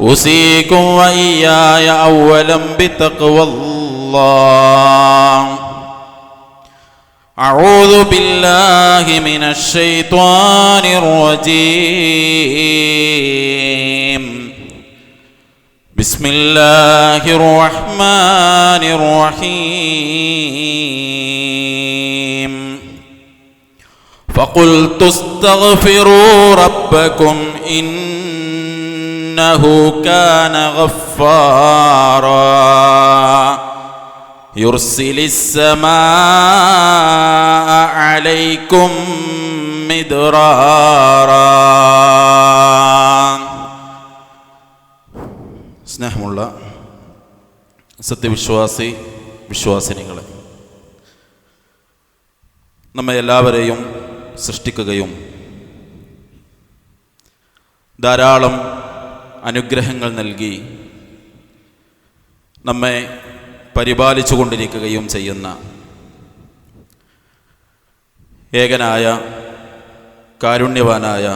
أوصيكم وإياي اولا بتقوى الله. أعوذ بالله من الشيطان الرجيم. بسم الله الرحمن الرحيم. فقلت استغفروا ربكم انه كان غفارا يرسل السماء عليكم مدرارا സ്നേഹമുള്ള സത്യവിശ്വാസി വിശ്വാസിനികളെ നമ്മെ എല്ലാവരെയും സൃഷ്ടിക്കുകയും ധാരാളം അനുഗ്രഹങ്ങൾ നൽകി നമ്മെ പരിപാലിച്ചു കൊണ്ടിരിക്കുകയും ചെയ്യുന്ന ഏകനായ കാരുണ്യവാനായ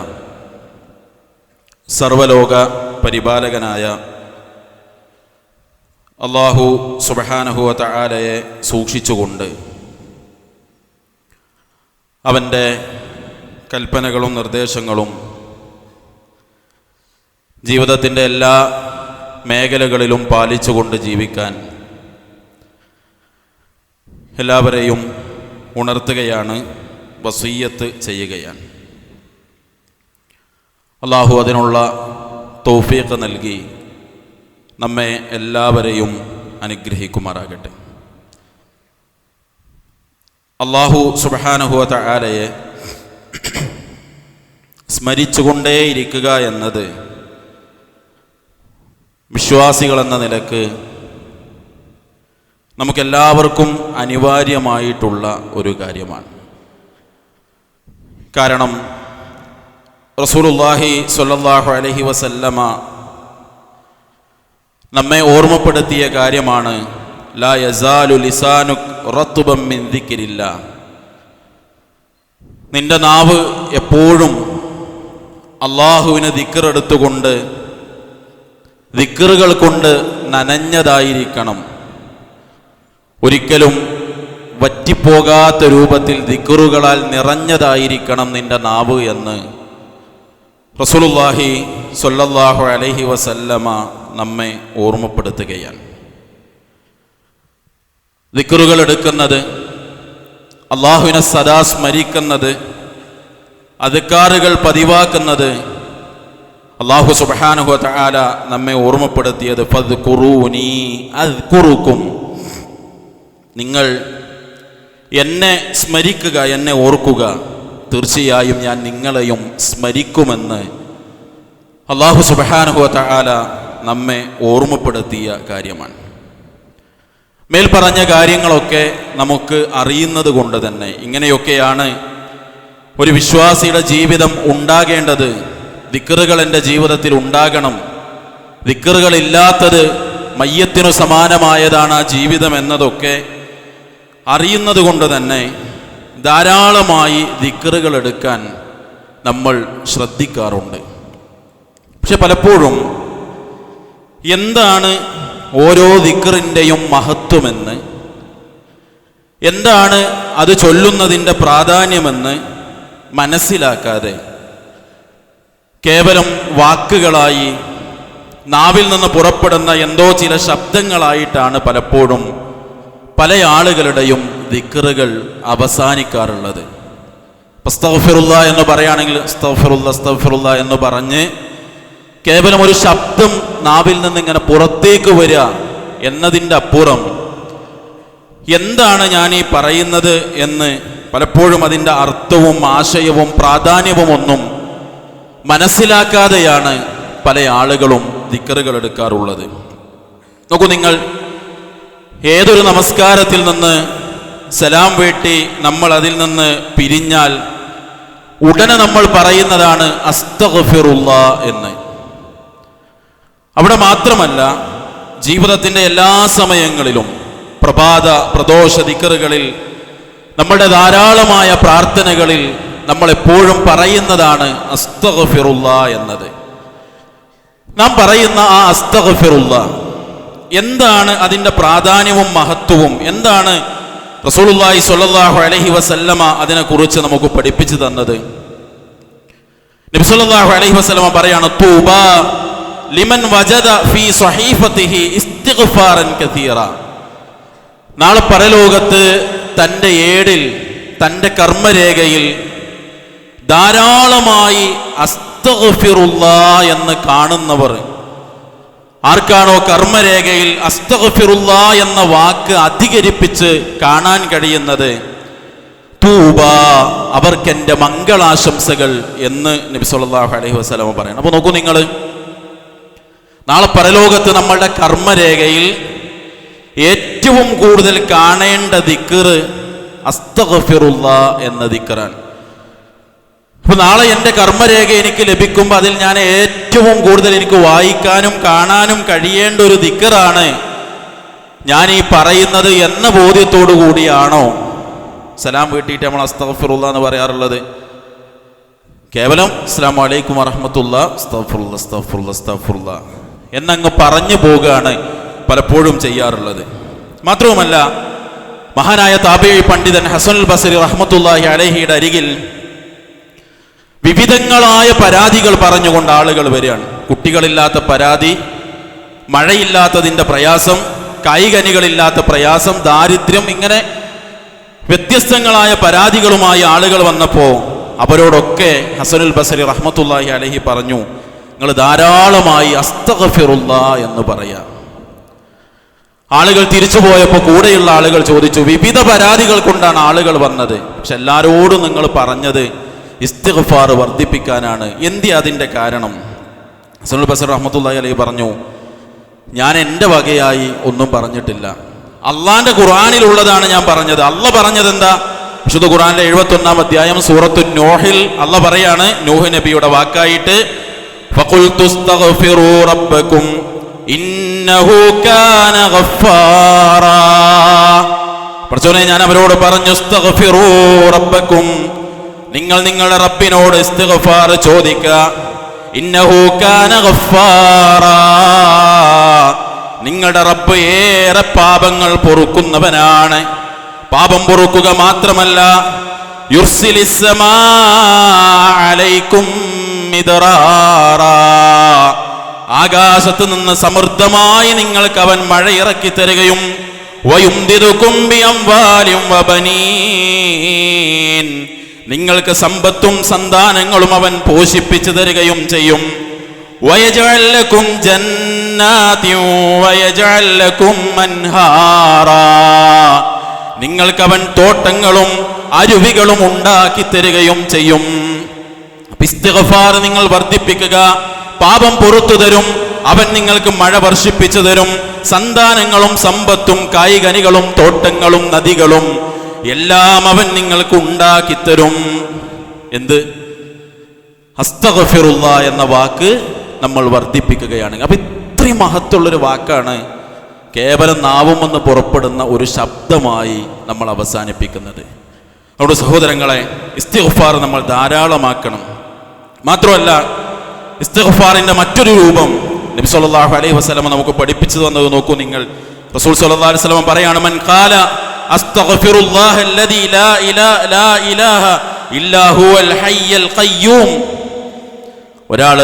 സർവലോക പരിപാലകനായ അള്ളാഹു സുബഹാനഹുവ തആലയെ സൂക്ഷിച്ചുകൊണ്ട് അവന്റെ കൽപ്പനകളും നിർദ്ദേശങ്ങളും ജീവിതത്തിന്റെ എല്ലാ മേഖലകളിലും പാലിച്ചുകൊണ്ട് ജീവിക്കാൻ എല്ലാവരെയും ഉണർത്തുകയാണ് വസീയത്ത് ചെയ്യുകയാണ്. അള്ളാഹു അതിനുള്ള തൗഫീഖ് നൽകി നമ്മെ എല്ലാവരെയും അനുഗ്രഹിക്കുമാറാകട്ടെ. അള്ളാഹു സുബഹാനുഹുവ ആലയെ സ്മരിച്ചുകൊണ്ടേയിരിക്കുക എന്നത് വിശ്വാസികളെന്ന നിലയ്ക്ക് നമുക്കെല്ലാവർക്കും അനിവാര്യമായിട്ടുള്ള ഒരു കാര്യമാണ്. കാരണം റസൂലുല്ലാഹി സ്വല്ലല്ലാഹു അലൈഹി വസല്ലമ നമ്മെ ഓർമ്മപ്പെടുത്തിയ കാര്യമാണ് ലാ യസാലു ലിസാനു മിൻ ദിക്രില്ല. നിന്റെ നാവ് എപ്പോഴും അള്ളാഹുവിനെ ദിക്കറെടുത്തുകൊണ്ട് ദിക്കറുകൾ കൊണ്ട് നനഞ്ഞതായിരിക്കണം. ഒരിക്കലും വറ്റിപ്പോകാത്ത രൂപത്തിൽ ദിക്കറുകളാൽ നിറഞ്ഞതായിരിക്കണം നിന്റെ നാവ് എന്ന്. റസൂലുള്ളാഹി സൊല്ലാഹു അലഹി വസല്ലമ നമ്മെ ഓർമ്മപ്പെടുത്തുകയാണ്. ദിക്കറുകൾ എടുക്കുന്നത് അള്ളാഹുവിനെ സദാ സ്മരിക്കുന്നത് അധികാറുകൾ പതിവാക്കുന്നത് അള്ളാഹു സുബാനുഹു താല നമ്മെ ഓർമ്മപ്പെടുത്തിയത് ഫത് കുറൂനി അത് കുറുക്കും നിങ്ങൾ എന്നെ സ്മരിക്കുക എന്നെ ഓർക്കുക. തീർച്ചയായും ഞാൻ നിങ്ങളെയും സ്മരിക്കുമെന്ന് അള്ളാഹു സുബാനുഹു താല നമ്മെ ഓർമ്മപ്പെടുത്തിയ കാര്യമാണ്. മേൽ പറഞ്ഞ കാര്യങ്ങളൊക്കെ നമുക്ക് അറിയുന്നത് കൊണ്ട് തന്നെ ഇങ്ങനെയൊക്കെയാണ് ഒരു വിശ്വാസിയുടെ ജീവിതം ഉണ്ടാകേണ്ടത്. ദിക്കറുകൾ എന്റെ ജീവിതത്തിൽ ഉണ്ടാകണം. ദിക്കറുകളില്ലാത്തത് മയ്യത്തിനു സമാനമായതാണ് ആ ജീവിതം എന്നതൊക്കെ അറിയുന്നത് കൊണ്ട് തന്നെ ധാരാളമായി ദിക്കറുകൾ എടുക്കാൻ നമ്മൾ ശ്രദ്ധിക്കാറുണ്ട്. പക്ഷെ പലപ്പോഴും എന്താണ് ഓരോ ദിക്കറിന്റെയും മഹത്വമെന്ന് എന്താണ് അത് ചൊല്ലുന്നതിന്റെ പ്രാധാന്യമെന്ന് മനസ്സിലാക്കാതെ കേവലം വാക്കുകളായി നാവിൽ നിന്ന് പുറപ്പെടുന്ന എന്തോ ചില ശബ്ദങ്ങളായിട്ടാണ് പലപ്പോഴും പല ആളുകളുടെയും ദിക്കറുകൾ അവസാനിക്കാറുള്ളത്. സ്തഫിറുല്ല എന്ന് പറയുകയാണെങ്കിൽ സ്തഫിറുല്ല സ്തഫിറുല്ല എന്ന് പറഞ്ഞ് കേവലം ഒരു ശബ്ദം നാവിൽ നിന്ന് ഇങ്ങനെ പുറത്തേക്ക് വരിക എന്നതിന്റെ അപ്പുറം എന്താണ് ഞാൻ ഈ പറയുന്നത് എന്ന് പലപ്പോഴും അതിന്റെ അർത്ഥവും ആശയവും പ്രാധാന്യവും ഒന്നും മനസ്സിലാക്കാതെയാണ് പല ആളുകളും ദിക്കറുകൾ എടുക്കാറുള്ളത്. നോക്കൂ നിങ്ങൾ ഏതൊരു നമസ്കാരത്തിൽ നിന്ന് സലാം വീട്ടി നമ്മൾ അതിൽ നിന്ന് പിരിഞ്ഞാൽ ഉടനെ നമ്മൾ പറയുന്നതാണ് അസ്തഗഫിറുള്ള എന്ന്. അവിടെ മാത്രമല്ല ജീവിതത്തിന്റെ എല്ലാ സമയങ്ങളിലും പ്രഭാത പ്രദോഷ ദിക്കറുകളിൽ നമ്മുടെ ധാരാളമായ പ്രാർത്ഥനകളിൽ നമ്മൾ എപ്പോഴും പറയുന്നതാണ് അസ്തഗഫിറുള്ള എന്നത്. നാം പറയുന്ന ആ അസ്തഗഫിറുള്ള എന്താണ് അതിന്റെ പ്രാധാന്യവും മഹത്വവും? എന്താണ് റസൂലുള്ളാഹി സ്വല്ലല്ലാഹു അലൈഹി വസല്ലമ അതിനെക്കുറിച്ച് നമുക്ക് പഠിപ്പിച്ചു തന്നത്? നബി സല്ലല്ലാഹു അലൈഹി വസല്ലമ പറയാണ് തൂബ ലിമൻ വജദ ഫി സ്വഹീഫത്തിഹി ഇസ്തിഗ്ഫാറൻ കതീറ നാളെ പരലോകത്ത് തന്റെ ഏടിൽ തന്റെ കർമ്മരേഖയിൽ ധാരാളമായി അസ്തഫിറുള്ള എന്ന് കാണുന്നവർ. ആർക്കാണോ കർമ്മരേഖയിൽ അസ്തഫിറുള്ള എന്ന വാക്ക് അധികരിപ്പിച്ച് കാണാൻ കഴിയുന്നത്? തൂബ അവർക്കെന്റെ മംഗളാശംസകൾ എന്ന് നബി സല്ലല്ലാഹു അലൈഹി വസല്ലമ പറയണം. അപ്പോൾ നോക്കൂ നിങ്ങൾ നാളെ പരലോകത്ത് നമ്മളുടെ കർമ്മരേഖയിൽ ഏറ്റവും കൂടുതൽ കാണേണ്ട ദിക്കറ് അസ്തഫിറുള്ള എന്ന ദിക്കറാണ് അപ്പൊ നാളെ എന്റെ കർമ്മരേഖ എനിക്ക് ലഭിക്കുമ്പോൾ അതിൽ ഞാൻ ഏറ്റവും കൂടുതൽ എനിക്ക് വായിക്കാനും കാണാനും കഴിയേണ്ട ഒരു ദിക്കറാണ് ഞാൻ ഈ പറയുന്നത് എന്ന ബോധ്യത്തോടു കൂടിയാണോ? സലാം വീട്ടിയിട്ട് നമ്മൾ അസ്തഗഫിറുള്ള എന്ന് പറയാറുള്ളത്. കേവലം അസ്ലാം വലൈക്കും വറഹമത്തുള്ള അസ്തഫുള്ള അസ്തഫുള്ള അസ്തഫുള്ള എന്നങ്ങ് പറഞ്ഞു പോവുകയാണ് പലപ്പോഴും ചെയ്യാറുള്ളത്. മാത്രവുമല്ല മഹാനായ താബേഴി പണ്ഡിതൻ ഹസനുൽ ബസരി റഹ്മത്തുല്ലാഹി അലഹിയുടെ അരികിൽ വിവിധങ്ങളായ പരാതികൾ പറഞ്ഞുകൊണ്ട് ആളുകൾ വരികയാണ്. കുട്ടികളില്ലാത്ത പരാതി മഴയില്ലാത്തതിന്റെ പ്രയാസം കായികനികളില്ലാത്ത പ്രയാസം ദാരിദ്ര്യം ഇങ്ങനെ വ്യത്യസ്തങ്ങളായ പരാതികളുമായി ആളുകൾ വന്നപ്പോൾ അവരോടൊക്കെ ഹസനുൽ ബസരി റഹ്മത്തുല്ലാഹി അലഹി പറഞ്ഞു നിങ്ങൾ ധാരാളമായി അസ്തഫിറുല്ല എന്ന് പറയാം. ആളുകൾ തിരിച്ചു പോയപ്പോൾ കൂടെയുള്ള ആളുകൾ ചോദിച്ചു വിവിധ പരാതികൾ കൊണ്ടാണ് ആളുകൾ വന്നത്? പക്ഷെ എല്ലാരോടും നിങ്ങൾ പറഞ്ഞത് ഇസ്തിഗ്ഫാർ വർദ്ധിപ്പിക്കാനാണ്. എന്തി അതിന്റെ കാരണം? സുനുൽ ബസർ റഹ്മത്തുല്ലായി അലൈ പറഞ്ഞു ഞാൻ എന്റെ വകയായി ഒന്നും പറഞ്ഞിട്ടില്ല. അള്ളാന്റെ ഖുറാനിലുള്ളതാണ് ഞാൻ പറഞ്ഞത്. അല്ല പറഞ്ഞത് എന്താ വിശുദ്ധ ഖുർആാനിലെ എഴുപത്തി ഒന്നാം അധ്യായം സൂറത്തു നോഹിൽ അല്ല പറയാണ് നോഹ് നബിയുടെ വാക്കായിട്ട് പ്രചോനെ ഞാൻ അവരോട് പറഞ്ഞു നിങ്ങൾ നിങ്ങളുടെ റബ്ബിനോട് ഇസ്തിഗ്ഫാർ ചോദിക്കുക. ഇന്നഹു കാന ഗഫാറാ നിങ്ങളുടെ റബ്ബ് ഏറെ പാപങ്ങൾ പൊറുക്കുന്നവനാണ്. പാപം പൊറുക്കുക മാത്രമല്ല. ആകാശത്ത് നിന്ന് സമൃദ്ധമായി നിങ്ങൾക്ക് അവൻ മഴ ഇറക്കി തരികയും വബനീൻ നിങ്ങൾക്ക് സമ്പത്തും സന്താനങ്ങളും അവൻ പോഷിപ്പിച്ചു തരികയും ചെയ്യും. വയജഅൽ ലക്കും ജന്നാതിൻ വയജഅൽ ലക്കും അൻഹാറാ നിങ്ങൾക്ക് അവൻ തോട്ടങ്ങളും അരുവികളും ഉണ്ടാക്കി തരികയും ചെയ്യും. പിസ്തഫാർ നിങ്ങൾ വർദ്ധിപ്പിക്കുക പാപം പുറത്തു തരും അവൻ നിങ്ങൾക്ക് മഴ വർഷിപ്പിച്ചു തരും. സന്താനങ്ങളും സമ്പത്തും കായികനികളും തോട്ടങ്ങളും നദികളും എല്ലാം അവൻ നിങ്ങൾക്ക് ഉണ്ടാക്കി തരും. എന്ത്? അസ്തഗഫിറുള്ള എന്ന വാക്ക് നമ്മൾ വർദ്ധിപ്പിക്കുകയാണ്. അപ്പൊ ഇത്രയും മഹത്തുള്ളൊരു വാക്കാണ് കേവലം നാവുമെന്ന് പുറപ്പെടുന്ന ഒരു ശബ്ദമായി നമ്മൾ അവസാനിപ്പിക്കുന്നത്. നമ്മുടെ സഹോദരങ്ങളെ ഇസ്തിഗ്ഫാർ നമ്മൾ ധാരാളമാക്കണം. മാത്രമല്ല ഇസ്തിഗ്ഫാറിന്റെ മറ്റൊരു രൂപം നബി സല്ലല്ലാഹു അലൈഹി വസല്ലമ നമുക്ക് പഠിപ്പിച്ചു തന്നത് നോക്കൂ നിങ്ങൾ. റസൂൽ സല്ലല്ലാഹു അലൈഹി വസല്ലമ പറയാണ് മൻ ഖാല അസ്തഗ്ഫിറുല്ലാഹ അല്ലദീ ലാ ഇലാ ലാ ഇലാഹ ഇല്ലാ ഹുവൽ ഹയ്യൽ ഖയ്യൂം. ഒരാൾ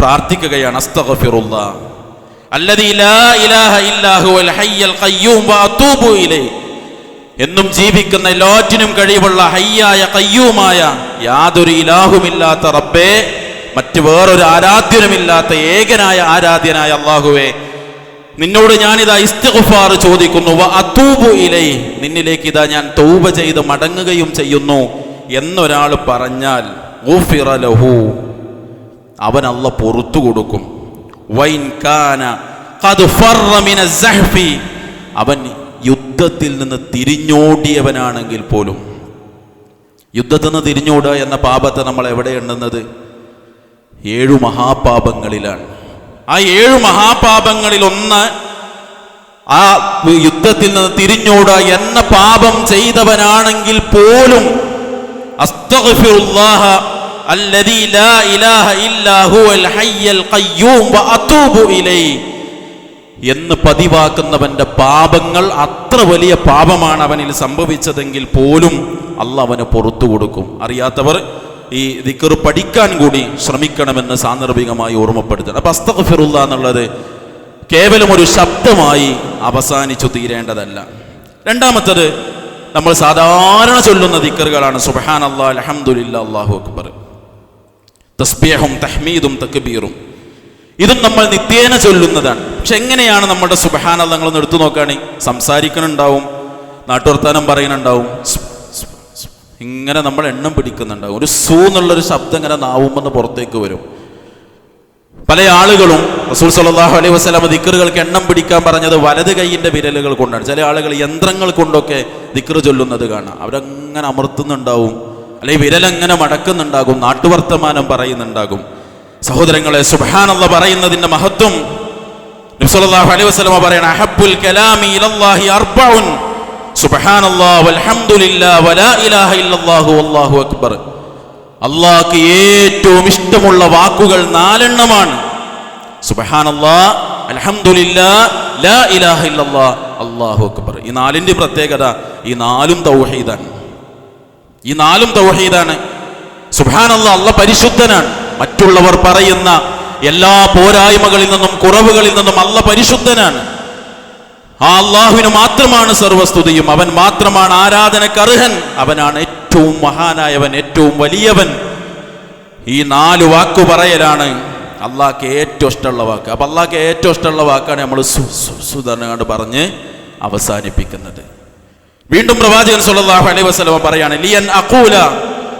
പ്രാർത്ഥിക്കുകയാണ് അസ്തഗ്ഫിറുല്ലാ. അല്ലദീ ലാ ഇലാഹ ഇല്ലാ ഹുവൽ ഹയ്യൽ ഖയ്യൂം വഅതൂബു ഇലൈഹി. എന്നും ജീവിക്കുന്ന എല്ലാറ്റിനും കഴിവുള്ള ഹയ്യായ കയ്യൂമായ യാതൊരു ഇലാഹുമില്ലാത്ത റബ്ബേ മറ്റ് വേറൊരു ആരാധ്യനുമില്ലാത്ത ഏകനായ ആരാധ്യനായ അള്ളാഹുവേ നിന്നോട് ഞാനിതാ ഇസ്തിഗ്ഫാർ ചോദിക്കുന്നു വ അതൂബു ഇലൈ. നിന്നിലേക്ക് ഇതാ ഞാൻ തൗബ ചെയ്ത് മടങ്ങുകയും ചെയ്യുന്നു എന്നൊരാൾ പറഞ്ഞാൽ ലഹു. അവൻ അല്ല പൊറത്തു കൊടുക്കും. കാന ഖദ് മിന സഹ്ഫി. അവൻ യുദ്ധത്തിൽ നിന്ന് തിരിഞ്ഞോടിയവനാണെങ്കിൽ പോലും. യുദ്ധത്തിൽ നിന്ന് തിരിഞ്ഞോടുക എന്ന പാപത്തെ നമ്മൾ എവിടെ എണ്ണുന്നത്? ഏഴു മഹാപാപങ്ങളിലാണ്. ആ ഏഴ് മഹാപാപങ്ങളിൽ ഒന്ന് ആ യുദ്ധത്തിൽ നിന്ന് തിരിഞ്ഞോടുക എന്ന പാപം ചെയ്തവനാണെങ്കിൽ പോലും എന്ന് പതിവാക്കുന്നവന്റെ പാപങ്ങൾ അത്ര വലിയ പാപമാണ് അവനിൽ സംഭവിച്ചതെങ്കിൽ പോലും അല്ല അവന് പുറത്തു കൊടുക്കും. അറിയാത്തവർ ഈ ദിക്കർ പഠിക്കാൻ കൂടി ശ്രമിക്കണമെന്ന് സാന്ദർഭികമായി ഓർമ്മപ്പെടുത്തണം അപ്പൊ അസ്തഗ്ഫിറുല്ല എന്നുള്ളത് കേവലം ഒരു ശബ്ദമായി അവസാനിച്ചു തീരേണ്ടതല്ല. രണ്ടാമത്തത് നമ്മൾ സാധാരണ ചൊല്ലുന്ന ദിക്കറുകളാണ്. സുബഹാൻ അള്ളാഹ് അലഹമുല്ല അള്ളാഹു അക്ബർ. തസ്ബീഹും തഹ്മീദും തക്ബീറും. ഇതും നമ്മൾ നിത്യേന ചൊല്ലുന്നതാണ്. പക്ഷെ എങ്ങനെയാണ് നമ്മുടെ സുബഹാന നിങ്ങളൊന്ന് എടുത്തു നോക്കുകയാണെങ്കിൽ സംസാരിക്കണുണ്ടാവും നാട്ടുവർത്താനം സ്. ഇങ്ങനെ നമ്മൾ എണ്ണം പിടിക്കുന്നുണ്ടാവും ഒരു സൂ എന്നുള്ളൊരു ശബ്ദം ഇങ്ങനെ നാവുമെന്ന് പുറത്തേക്ക് വരും. പല ആളുകളും റസൂൽ സല്ലല്ലാഹു അലൈഹി വസല്ലം ദിക്കറുകൾക്ക് എണ്ണം പിടിക്കാൻ പറഞ്ഞത് വലത് കൈയിന്റെ വിരലുകൾ കൊണ്ടാണ്. ചില ആളുകൾ യന്ത്രങ്ങൾ കൊണ്ടൊക്കെ ദിക്കറ് ചൊല്ലുന്നത് കാണാം. അവരങ്ങനെ അമർത്തുന്നുണ്ടാവും. അല്ലെങ്കിൽ വിരലങ്ങനെ മടക്കുന്നുണ്ടാകും. നാട്ടുവർത്തമാനം പറയുന്നുണ്ടാകും. സഹോദരങ്ങളെ സുഹാനുള്ള പറയുന്നതിന്റെ മഹത്വം അലൈഹി വസല്ലം പറയണ അഹബ്ബുൽ കലാമി ഇലല്ലാഹി അക്ബർ. അള്ളാഹ്ക്ക് ഏറ്റവും ഇഷ്ടമുള്ള വാക്കുകൾ നാലെണ്ണമാണ്. ലാ ഇലാഹ അക്ബർ. ഈ നാലിന്റെ പ്രത്യേകത ഈ നാലും തൗഹീദാണ്. ഈ നാലും തൗഹീദാണ്. സുബ്ഹാനല്ലാ അല്ല പരിശുദ്ധനാണ്. മറ്റുള്ളവർ പറയുന്ന എല്ലാ പോരായ്മകളിൽ നിന്നും കുറവുകളിൽ നിന്നും അല്ല പരിശുദ്ധനാണ്. ആ അള്ളാഹുവിന് മാത്രമാണ് സർവസ്തുതിയും. അവൻ മാത്രമാണ് ആരാധനക്ക് അർഹൻ. അവനാണ് ഏറ്റവും മഹാനായവൻ ഏറ്റവും വലിയവൻ. ഈ നാല് വാക്കു പറയലാണ് അള്ളാഹ്ക്ക് ഏറ്റവും ഇഷ്ടമുള്ള വാക്ക്. അപ്പൊ അള്ളാഹ്ക്ക് ഏറ്റവും ഇഷ്ടമുള്ള വാക്കാണ് നമ്മൾ സുധർണകാണ്ട് പറഞ്ഞ് അവസാനിപ്പിക്കുന്നത്. വീണ്ടും പ്രവാചകൻ സല്ലല്ലാഹു അലൈഹി വസല്ലം പറയാണ് ലിയൻ അഖൂല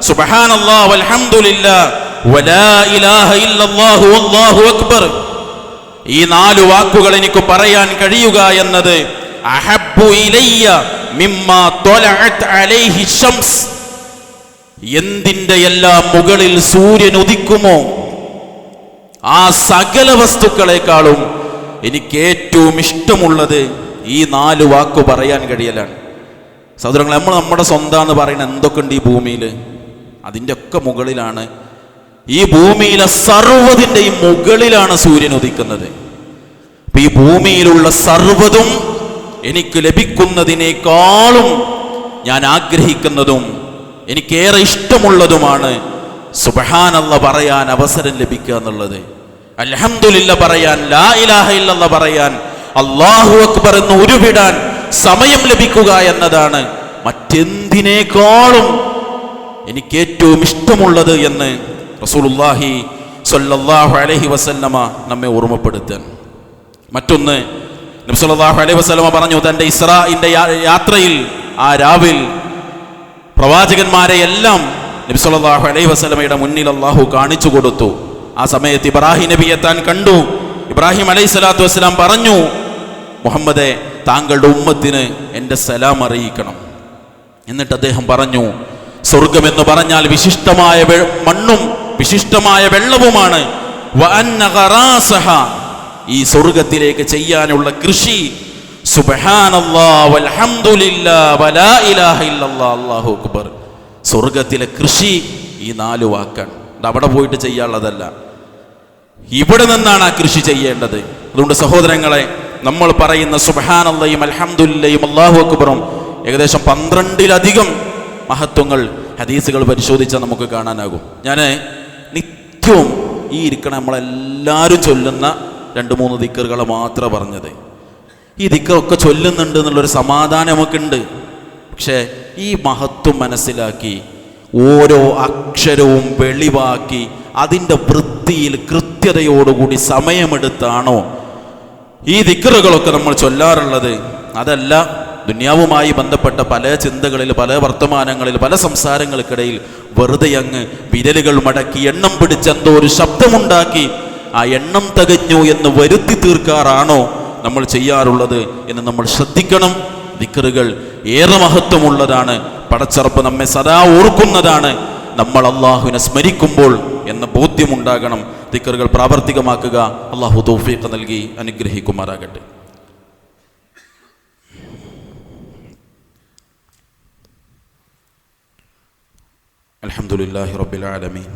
സുബ്ഹാനല്ലാഹ് വൽഹംദുലില്ലാഹ് വലാ ഇലാഹ ഇല്ലല്ലാഹു വല്ലാഹു അക്ബർ. ഈ നാല് വാക്കുകൾ എനിക്ക് പറയാൻ കഴിയുക എന്നത് എന്തിന്റെ എല്ലാം മുകളിൽ സൂര്യൻ ഉദിക്കുമോ? ആ സകല വസ്തുക്കളെക്കാളും എനിക്ക് ഏറ്റവും ഇഷ്ടമുള്ളത് ഈ നാല് വാക്ക് പറയാൻ കഴിയലാണ്. സഹോദരങ്ങൾ നമ്മൾ നമ്മുടെ സ്വന്തം എന്ന് പറയുന്നത് എന്തൊക്കെ ഉണ്ട് ഈ ഭൂമിയിൽ? അതിന്റെ ഒക്കെ മുകളിലാണ് ഈ ഭൂമിയിലെ സർവതിന്റെയും മുകളിലാണ് സൂര്യൻ ഉദിക്കുന്നത്. അപ്പൊ ഈ ഭൂമിയിലുള്ള സർവതും എനിക്ക് ലഭിക്കുന്നതിനേക്കാളും ഞാൻ ആഗ്രഹിക്കുന്നതും എനിക്കേറെ ഇഷ്ടമുള്ളതുമാണ് സുബഹാനല്ല പറയാൻ അവസരം ലഭിക്കുക എന്നുള്ളത്. അലഹമുല്ല പറയാൻ ലാ ഇലാഹ ഇല്ലെന്ന് പറയാൻ അള്ളാഹു അക്ബർ എന്ന് ഉരുവിടാൻ സമയം ലഭിക്കുക എന്നതാണ് മറ്റെന്തിനേക്കാളും എനിക്ക് ഏറ്റവും ഇഷ്ടമുള്ളത് എന്ന് റസൂലുള്ളാഹി സ്വല്ലല്ലാഹു അലൈഹി വസല്ലമ നമ്മെ ഓർമ്മപ്പെടുത്താൻ. മറ്റൊന്ന് നബി സ്വല്ലല്ലാഹു അലൈഹി വസല്ലമ പറഞ്ഞു തന്റെ ഇസ്രായിന്റെ യാത്രയിൽ ആ രാവിൽ പ്രവാചകന്മാരെ എല്ലാം നബി സ്വല്ലല്ലാഹു അലൈഹി വസല്ലമയുടെ മുന്നിൽ അള്ളാഹു കാണിച്ചു കൊടുത്തു. ആ സമയത്ത് ഇബ്രാഹിം നബിയെ താൻ കണ്ടു. ഇബ്രാഹിം അലൈഹി സ്വലാത്തു വസ്സലാം പറഞ്ഞു മുഹമ്മദെ താങ്കളുടെ ഉമ്മത്തിന് എന്റെ സലാം അറിയിക്കണം. എന്നിട്ട് അദ്ദേഹം പറഞ്ഞു സ്വർഗമെന്ന് പറഞ്ഞാൽ വിശിഷ്ടമായ മണ്ണും വിശിഷ്ടമായ വെള്ളവുമാണ്. ഈ സ്വർഗത്തിലേക്ക് ചെയ്യാനുള്ള കൃഷി. സ്വർഗത്തിലെ കൃഷി ഈ നാല് വാക്കാണ്. അവിടെ പോയിട്ട് ചെയ്യാനുള്ളതല്ല. ഇവിടെ നിന്നാണ് ആ കൃഷി ചെയ്യേണ്ടത്. അതുകൊണ്ട് സഹോദരങ്ങളെ നമ്മൾ പറയുന്ന സുബഹാനല്ലയും അലഹമുല്ലയും അള്ളാഹു അക്ബറും ഏകദേശം പന്ത്രണ്ടിലധികം മഹത്വങ്ങൾ ഹദീസുകൾ പരിശോധിച്ചാൽ നമുക്ക് കാണാനാകും. ഞാൻ നിത്യവും ഈ ഇരിക്കണ നമ്മളെല്ലാവരും ചൊല്ലുന്ന രണ്ട് മൂന്ന് ദിക്കറുകൾ മാത്രമേ പറഞ്ഞത്. ഈ ദിക്കറൊക്കെ ചൊല്ലുന്നുണ്ട് എന്നുള്ളൊരു സമാധാനം നമുക്കുണ്ട്. പക്ഷേ ഈ മഹത്വം മനസ്സിലാക്കി ഓരോ അക്ഷരവും വെളിവാക്കി അതിന്റെ വൃത്തിയിൽ കൃത്യതയോടുകൂടി സമയമെടുത്താണോ ഈ ദിക്കറുകളൊക്കെ നമ്മൾ ചൊല്ലാറുള്ളത്. അതല്ല ദുനിയാവുമായി ബന്ധപ്പെട്ട പല ചിന്തകളിൽ പല വർത്തമാനങ്ങളിൽ പല സംസാരങ്ങൾക്കിടയിൽ വെറുതെ അങ്ങ് വിരലുകൾ മടക്കി എണ്ണം പിടിച്ചെന്തോ ഒരു ശബ്ദമുണ്ടാക്കി ആ എണ്ണം തികഞ്ഞു എന്ന് വരുത്തി തീർക്കാറാണോ നമ്മൾ ചെയ്യാറുള്ളത് എന്ന് നമ്മൾ ശ്രദ്ധിക്കണം. ദിക്കറുകൾ ഏറെ മഹത്വമുള്ളതാണ്. പടച്ചറപ്പ് നമ്മെ സദാ ഓർക്കുന്നതാണ്. നമ്മൾ അള്ളാഹുവിനെ സ്മരിക്കുമ്പോൾ എന്ന ബോധ്യമുണ്ടാകണം. ദിക്കറുകൾ പ്രാവർത്തികമാക്കുക. അള്ളാഹു തൗഫീഖ് നൽകി അനുഗ്രഹിക്കുമാറാകട്ടെ. അൽഹംദുലില്ലാഹി റബ്ബിൽ ആലമീൻ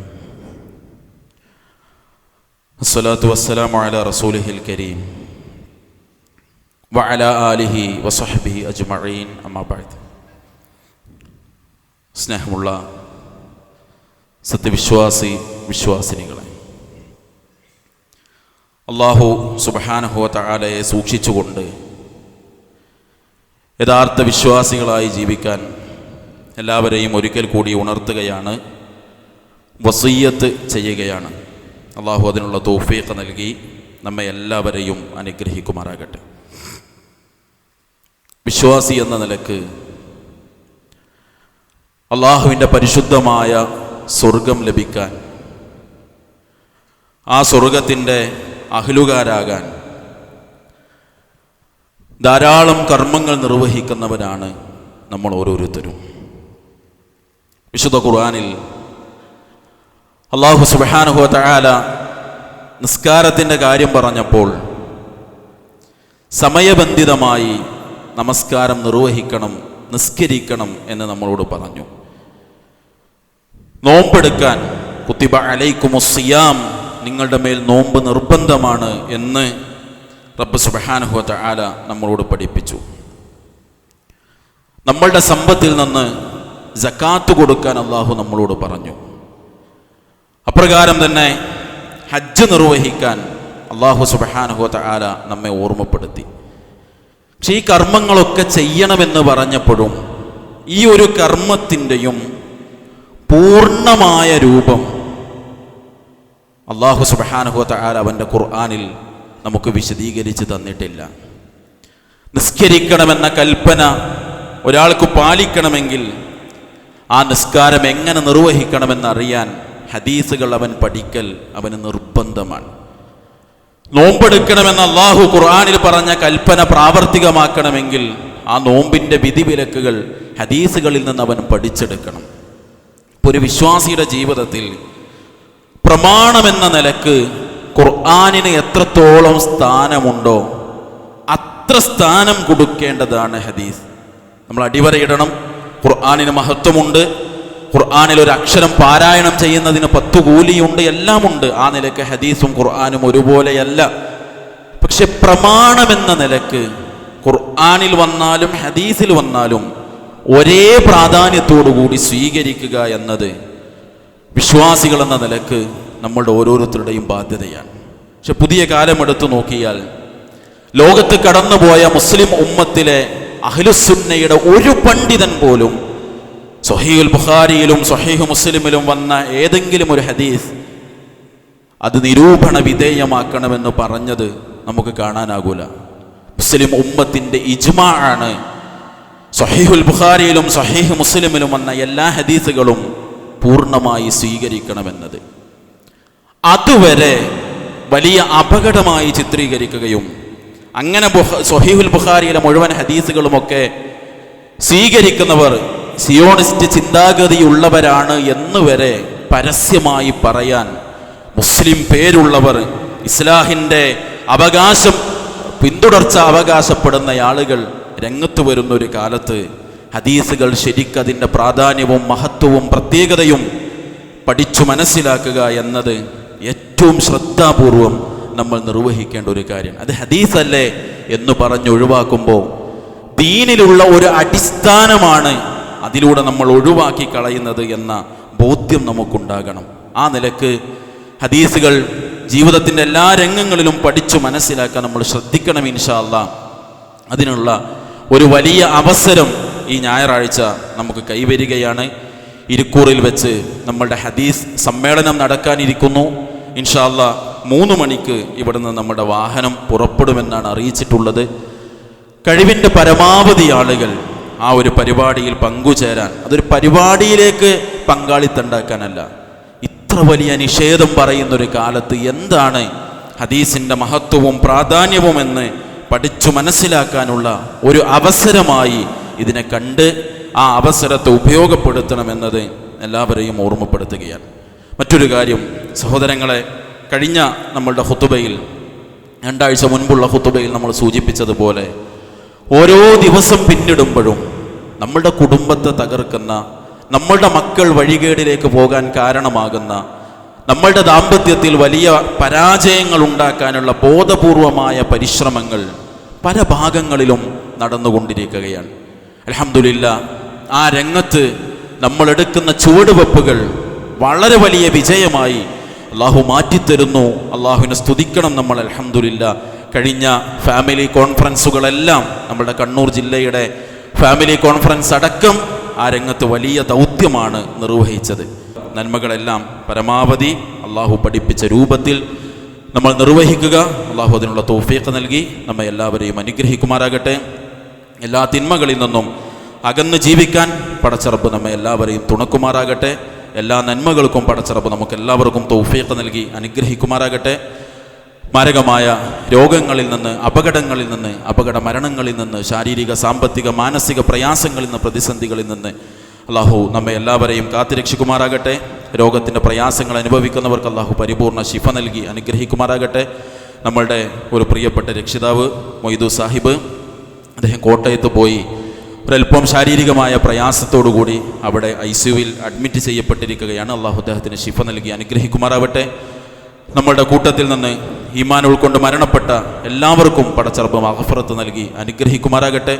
الصلاة والسلام على رسوله الكريم وعلى آله وصحبه أجمعين أما بعد സ്നേഹമുള്ള സത്യവിശ്വാസി വിശ്വാസിനികളെ അള്ളാഹു സുബഹാനഹുവ തആലയെ സൂക്ഷിച്ചുകൊണ്ട് യഥാർത്ഥ വിശ്വാസികളായി ജീവിക്കാൻ എല്ലാവരെയും ഒരിക്കൽ കൂടി ഉണർത്തുകയാണ്. വസീയത്ത് ചെയ്യുകയാണ്. അള്ളാഹു അതിനുള്ള തോഫീഖ് നൽകി നമ്മെ എല്ലാവരെയും അനുഗ്രഹിക്കുമാറാകട്ടെ. വിശ്വാസി എന്ന നിലയ്ക്ക് അള്ളാഹുവിന്റെ പരിശുദ്ധമായ സ്വർഗം ലഭിക്കാൻ ആ സ്വർഗത്തിന്റെ അഹലുകാരാകാൻ ധാരാളം കർമ്മങ്ങൾ നിർവഹിക്കുന്നവരാണ് നമ്മൾ ഓരോരുത്തരും. വിശുദ്ധ ഖുർആാനിൽ അള്ളാഹു സുബാനുഹു തആല നിസ്കാരത്തിന്റെ കാര്യം പറഞ്ഞപ്പോൾ സമയബന്ധിതമായി നമസ്കാരം നിർവഹിക്കണം നിസ്കരിക്കണം എന്ന് നമ്മളോട് പറഞ്ഞു. നോമ്പെടുക്കാൻ കുത്തിബ അലൈക്കുമുസിയാം നിങ്ങളുടെ മേൽ നോമ്പ് നിർബന്ധമാണ് എന്ന് റബ്ബ് സുബഹാനുഹു തആല നമ്മളോട് പഠിപ്പിച്ചു. നമ്മളുടെ സമ്പത്തിൽ നിന്ന് ജക്കാത്ത് കൊടുക്കാൻ അള്ളാഹു നമ്മളോട് പറഞ്ഞു. അപ്രകാരം തന്നെ ഹജ്ജ് നിർവഹിക്കാൻ അള്ളാഹു സുബഹാനുഹോത്ത തആല നമ്മെ ഓർമ്മപ്പെടുത്തി. പക്ഷെ ഈ കർമ്മങ്ങളൊക്കെ ചെയ്യണമെന്ന് പറഞ്ഞപ്പോഴും ഈ ഒരു കർമ്മത്തിന്റെയും പൂർണമായ രൂപം അള്ളാഹു സുബഹാനുഹോത്ത തആല അവന്റെ ഖുർആനിൽ നമുക്ക് വിശദീകരിച്ച് തന്നിട്ടില്ല. നിസ്കരിക്കണമെന്ന കൽപ്പന ഒരാൾക്ക് പാലിക്കണമെങ്കിൽ ആ നിസ്കാരം എങ്ങനെ നിർവഹിക്കണമെന്നറിയാൻ ഹദീസുകൾ അവൻ പഠിക്കൽ അവന് നിർബന്ധമാണ്. നോമ്പെടുക്കണമെന്ന് അള്ളാഹു ഖുർആാനിൽ പറഞ്ഞ കൽപ്പന പ്രാവർത്തികമാക്കണമെങ്കിൽ ആ നോമ്പിന്റെ വിധിവിലക്കുകൾ ഹദീസുകളിൽ നിന്ന് അവൻ പഠിച്ചെടുക്കണം. ഇപ്പോൾ ഒരു വിശ്വാസിയുടെ ജീവിതത്തിൽ പ്രമാണമെന്ന നിലയ്ക്ക് ഖുർആാനിന് എത്രത്തോളം സ്ഥാനമുണ്ടോ അത്ര സ്ഥാനം കൊടുക്കേണ്ടതാണ് ഹദീസ്. നമ്മൾ അടിവരയിടണം. ഖുർആനിന് മഹത്വമുണ്ട്. ഖുർആാനിൽ ഒരു അക്ഷരം പാരായണം ചെയ്യുന്നതിന് പത്ത് കൂലിയുണ്ട് എല്ലാമുണ്ട്. ആ നിലയ്ക്ക് ഹദീസും ഖുർആാനും ഒരുപോലെയല്ല. പക്ഷെ പ്രമാണമെന്ന നിലയ്ക്ക് ഖുർആാനിൽ വന്നാലും ഹദീസിൽ വന്നാലും ഒരേ പ്രാധാന്യത്തോടു കൂടി സ്വീകരിക്കുക എന്നത് വിശ്വാസികൾ എന്ന നിലയ്ക്ക് നമ്മളുടെ ഓരോരുത്തരുടെയും ബാധ്യതയാണ്. പക്ഷെ പുതിയ കാലം എടുത്തു നോക്കിയാൽ ലോകത്ത് കടന്നുപോയ മുസ്ലിം ഉമ്മത്തിലെ അഹ്ലുസുന്നയുടെ ഒരു പണ്ഡിതൻ പോലും സൊഹീൽ ബുഖാരിയിലും സൊഹീഹ് മുസ്ലിമിലും വന്ന ഏതെങ്കിലും ഒരു ഹദീസ് അത് നിരൂപണ വിധേയമാക്കണമെന്ന് പറഞ്ഞത് നമുക്ക് കാണാനാകൂല. മുസ്ലിം ഉമ്മത്തിന്റെ ഇജ്മാ ആണ്. സൊഹീഹുൽ ബുഖാരിയിലും സൊഹീഹ് മുസ്ലിമിലും വന്ന എല്ലാ ഹദീസുകളും പൂർണമായി സ്വീകരിക്കണമെന്നത്. അതുവരെ വലിയ അപകടമായി ചിത്രീകരിക്കുകയും അങ്ങനെ സഹീഹുൽ ബുഖാരിയിലെ മുഴുവൻ ഹദീസുകളുമൊക്കെ സ്വീകരിക്കുന്നവർ സിയോണിസ്റ്റ് ചിന്താഗതിയുള്ളവരാണ് എന്ന് വരെ പരസ്യമായി പറയാൻ മുസ്ലിം പേരുള്ളവർ ഇസ്ലാഹിന്റെ അവകാശം പിന്തുടർച്ച അവകാശപ്പെടുന്ന ആളുകൾ രംഗത്ത് വരുന്ന ഒരു കാലത്ത് ഹദീസുകൾ ശരിക്കതിന്റെ പ്രാധാന്യവും മഹത്വവും പ്രത്യേകതയും പഠിച്ചു മനസ്സിലാക്കുക എന്നത് ഏറ്റവും ശ്രദ്ധാപൂർവം നമ്മൾ നിർവഹിക്കേണ്ട ഒരു കാര്യമാണ് അത് ഹദീസല്ലേ എന്ന് പറഞ്ഞ് ഒഴിവാക്കുമ്പോൾ ദീനിലുള്ള ഒരു അടിസ്ഥാനമാണ് അതിലൂടെ നമ്മൾ ഒഴിവാക്കി കളയുന്നത് എന്ന ബോധ്യം നമുക്കുണ്ടാകണം. ആ നിലയ്ക്ക് ഹദീസുകൾ ജീവിതത്തിന്റെ എല്ലാ രംഗങ്ങളിലും പഠിച്ചു മനസ്സിലാക്കാൻ നമ്മൾ ശ്രദ്ധിക്കണം ഇൻഷാല്ല അതിനുള്ള ഒരു വലിയ അവസരം ഈ ഞായറാഴ്ച നമുക്ക് കൈവരികയാണ്. ഇരിക്കൂറിൽ വെച്ച് നമ്മളുടെ ഹദീസ് സമ്മേളനം നടക്കാനിരിക്കുന്നു. ഇൻഷാല്ല മൂന്ന് മണിക്ക് ഇവിടുന്ന് നമ്മുടെ വാഹനം പുറപ്പെടുമെന്നാണ് അറിയിച്ചിട്ടുള്ളത്. കഴിവിന്റെ പരമാവധി ആളുകൾ ആ ഒരു പരിപാടിയിൽ പങ്കുചേരാൻ അതൊരു പരിപാടിയിലേക്ക് പങ്കാളിത്തണ്ടാക്കാനല്ല ഇത്ര വലിയ നിഷേധം പറയുന്നൊരു കാലത്ത് എന്താണ് ഹദീസിന്റെ മഹത്വവും പ്രാധാന്യവും എന്ന് പഠിച്ചു മനസ്സിലാക്കാനുള്ള ഒരു അവസരമായി ഇതിനെ കണ്ട് ആ അവസരത്തെ ഉപയോഗപ്പെടുത്തണമെന്നത് എല്ലാവരെയും ഓർമ്മപ്പെടുത്തുകയാണ്. മറ്റൊരു കാര്യം സഹോദരങ്ങളെ കഴിഞ്ഞ നമ്മളുടെ ഹുത്തുബയിൽ രണ്ടാഴ്ച മുൻപുള്ള ഹുത്തുബയിൽ നമ്മൾ സൂചിപ്പിച്ചതുപോലെ ഓരോ ദിവസം പിന്നിടുമ്പോഴും നമ്മളുടെ കുടുംബത്തെ തകർക്കുന്ന നമ്മളുടെ മക്കൾ വഴികേടിലേക്ക് പോകാൻ കാരണമാകുന്ന നമ്മളുടെ ദാമ്പത്യത്തിൽ വലിയ പരാജയങ്ങൾ ഉണ്ടാക്കാനുള്ള ബോധപൂർവമായ പരിശ്രമങ്ങൾ പല ഭാഗങ്ങളിലും നടന്നുകൊണ്ടിരിക്കുകയാണ്. അലഹമുല്ല ആ രംഗത്ത് നമ്മളെടുക്കുന്ന ചുവടുവെപ്പുകൾ വളരെ വലിയ വിജയമായി അള്ളാഹു മാറ്റിത്തരുന്നു. അള്ളാഹുവിനെ സ്തുതിക്കണം നമ്മൾ അലഹമുല്ല കഴിഞ്ഞ ഫാമിലി കോൺഫറൻസുകളെല്ലാം നമ്മുടെ കണ്ണൂർ ജില്ലയുടെ ഫാമിലി കോൺഫറൻസ് അടക്കം ആ രംഗത്ത് വലിയ ദൗത്യമാണ് നിർവഹിച്ചത്. നന്മകളെല്ലാം പരമാവധി അള്ളാഹു പഠിപ്പിച്ച രൂപത്തിൽ നമ്മൾ നിർവഹിക്കുക. അള്ളാഹു അതിനുള്ള തോഫീക്ക് നൽകി. നമ്മെ എല്ലാവരെയും അനുഗ്രഹിക്കുമാറാകട്ടെ. എല്ലാ തിന്മകളിൽ നിന്നും അകന്ന് ജീവിക്കാൻ പടച്ചറപ്പ് നമ്മെ എല്ലാവരെയും തുണക്കുമാറാകട്ടെ. എല്ലാ നന്മകൾക്കും പടച്ചിറപ്പ് നമുക്ക് എല്ലാവർക്കും തൗഫീഖ് നൽകി അനുഗ്രഹിക്കുമാറാകട്ടെ. മാരകമായ രോഗങ്ങളിൽ നിന്ന് അപകടങ്ങളിൽ നിന്ന് അപകട മരണങ്ങളിൽ നിന്ന് ശാരീരിക സാമ്പത്തിക മാനസിക പ്രയാസങ്ങളിൽ നിന്ന് പ്രതിസന്ധികളിൽ നിന്ന് അള്ളാഹു നമ്മെ എല്ലാവരെയും കാത്തിരക്ഷിക്കുമാറാകട്ടെ. രോഗത്തിന്റെ പ്രയാസങ്ങൾ അനുഭവിക്കുന്നവർക്ക് അള്ളാഹു പരിപൂർണ ശിഫ നൽകി അനുഗ്രഹിക്കുമാറാകട്ടെ. നമ്മളുടെ ഒരു പ്രിയപ്പെട്ട രക്ഷിതാവ് മൊയ്തു സാഹിബ് അദ്ദേഹം കോട്ടയത്ത് പോയി ഒരല്പം ശാരീരികമായ പ്രയാസത്തോടുകൂടി അവിടെ ഐ സിയുവിൽ അഡ്മിറ്റ് ചെയ്യപ്പെട്ടിരിക്കുകയാണ്. അള്ളാഹു അദ്ദേഹത്തിന് ശിഫ നൽകി അനുഗ്രഹിക്കുമാറാവട്ടെ. നമ്മളുടെ കൂട്ടത്തിൽ നിന്ന് ഈമാൻ ഉൾക്കൊണ്ട് മരണപ്പെട്ട എല്ലാവർക്കും പടച്ചറപ്പ് അഹഫറത്ത് നൽകി അനുഗ്രഹിക്കുമാറാകട്ടെ.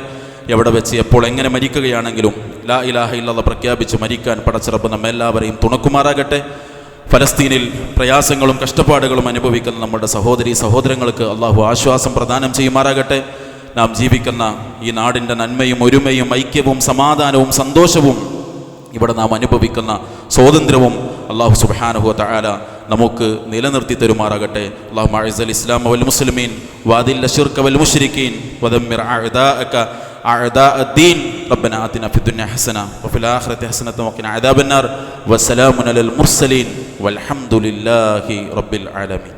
എവിടെ വെച്ച് എപ്പോൾ എങ്ങനെ മരിക്കുകയാണെങ്കിലും ലാ ഇലാഹ ഇല്ലാതെ പ്രഖ്യാപിച്ച് മരിക്കാൻ പടച്ചിറപ്പ് നമ്മെല്ലാവരെയും തുണക്കുമാറാകട്ടെ. ഫലസ്തീനിൽ പ്രയാസങ്ങളും കഷ്ടപ്പാടുകളും അനുഭവിക്കുന്ന നമ്മുടെ സഹോദരി സഹോദരങ്ങൾക്ക് അള്ളാഹു ആശ്വാസം പ്രദാനം ചെയ്യുമാറാകട്ടെ. നാം ജീവിക്കുന്ന ഈ നാടിൻ്റെ നന്മയും ഒരുമയും ഐക്യവും സമാധാനവും സന്തോഷവും ഇവിടെ നാം അനുഭവിക്കുന്ന സ്വാതന്ത്ര്യവും അള്ളാഹു സുബാനഹു തആല നമുക്ക് നിലനിർത്തി തരുമാറാകട്ടെ അള്ളാഹു മഅസൽ ഇസ്ലാം വൽ മുസ്ലിമീൻ വാദിൽ അഷിർക വൽ മുശ്രിക്കീൻ വദമ്മിർ അഅദാഅക أعداء الدين ربنا آتنا في الدنيا حسنة وفي الآخرة حسنة وقنا عذاب النار وسلام على المرسلين والحمد لله رب العالمين